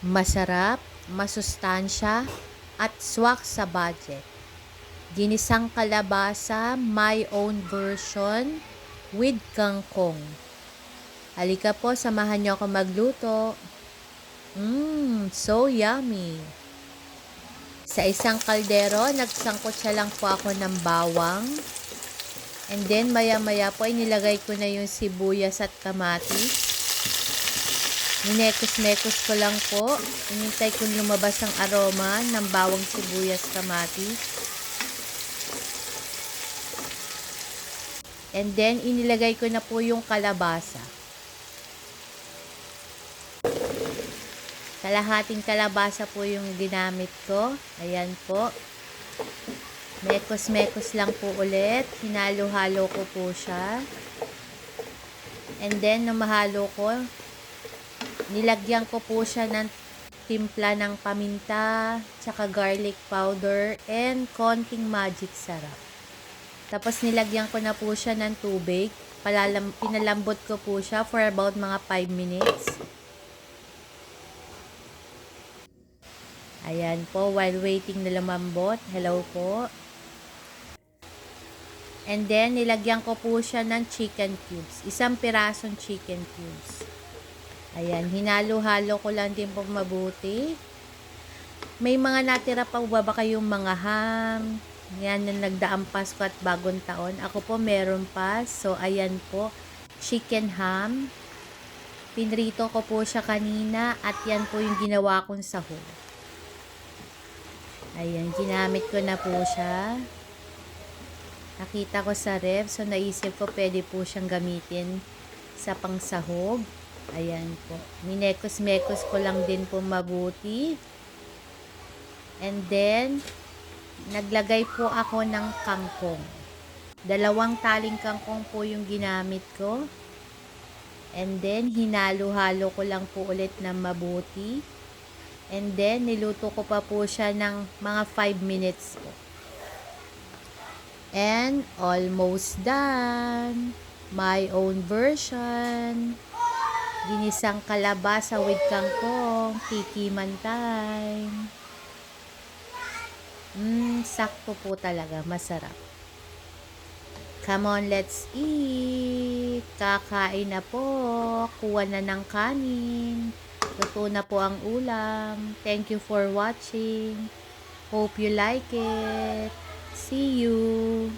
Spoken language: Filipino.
Masarap, masustansya, at swak sa budget. Ginisang kalabasa, my own version with kangkong. Halika po, samahan niyo ako magluto. Mmm, so yummy. Sa isang kaldero, nagsangkot siya lang po ako ng bawang. And then, maya-maya po, inilagay ko na yung sibuyas at kamatis. Minekos-mekos ko lang po. Inintay kong lumabas ang aroma ng bawang sibuyas kamatis. And then, inilagay ko na po yung kalabasa. Kalahating kalabasa po yung ginamit ko. Ayan po. Mekos-mekos lang po ulit. Hinalo-halo ko po siya. And then, nung mahalo ko, nilagyan ko po siya ng timpla ng paminta, tsaka garlic powder, and konting magic sarap. Tapos nilagyan ko na po siya ng tubig. Palalam, pinalambot ko po siya for about mga 5 minutes. Ayan po, while waiting na lumambot. Hello po. And then, nilagyan ko po siya ng chicken cubes. Isang pirasong chicken cubes. Ayan, hinalo-halo ko lang din po mabuti. May mga natira pa ba ba kayong mga ham? Yan na nagdaang Pasko at bagong taon. Ako po meron pa. So, ayan po. Chicken ham. Pinrito ko po siya kanina at yan po yung ginawa kong sahog. Ayan, ginamit ko na po siya. Nakita ko sa ref, so naisip ko pwede po siyang gamitin sa pangsahog. Ayan po. Minekos-mekos ko lang din po mabuti. And then, naglagay po ako ng kangkong. Dalawang taling kangkong po yung ginamit ko. And then, hinalo-halo ko lang po ulit na mabuti. And then, niluto ko pa po siya ng mga 5 minutes po. And, almost done. My own version. Ginisang kalabasa with kangkong. Tikiman time. Mmm, sakto po talaga. Masarap. Come on, let's eat. Kakain na po. Kuha na ng kanin. Luto na po ang ulam. Thank you for watching. Hope you like it. See you.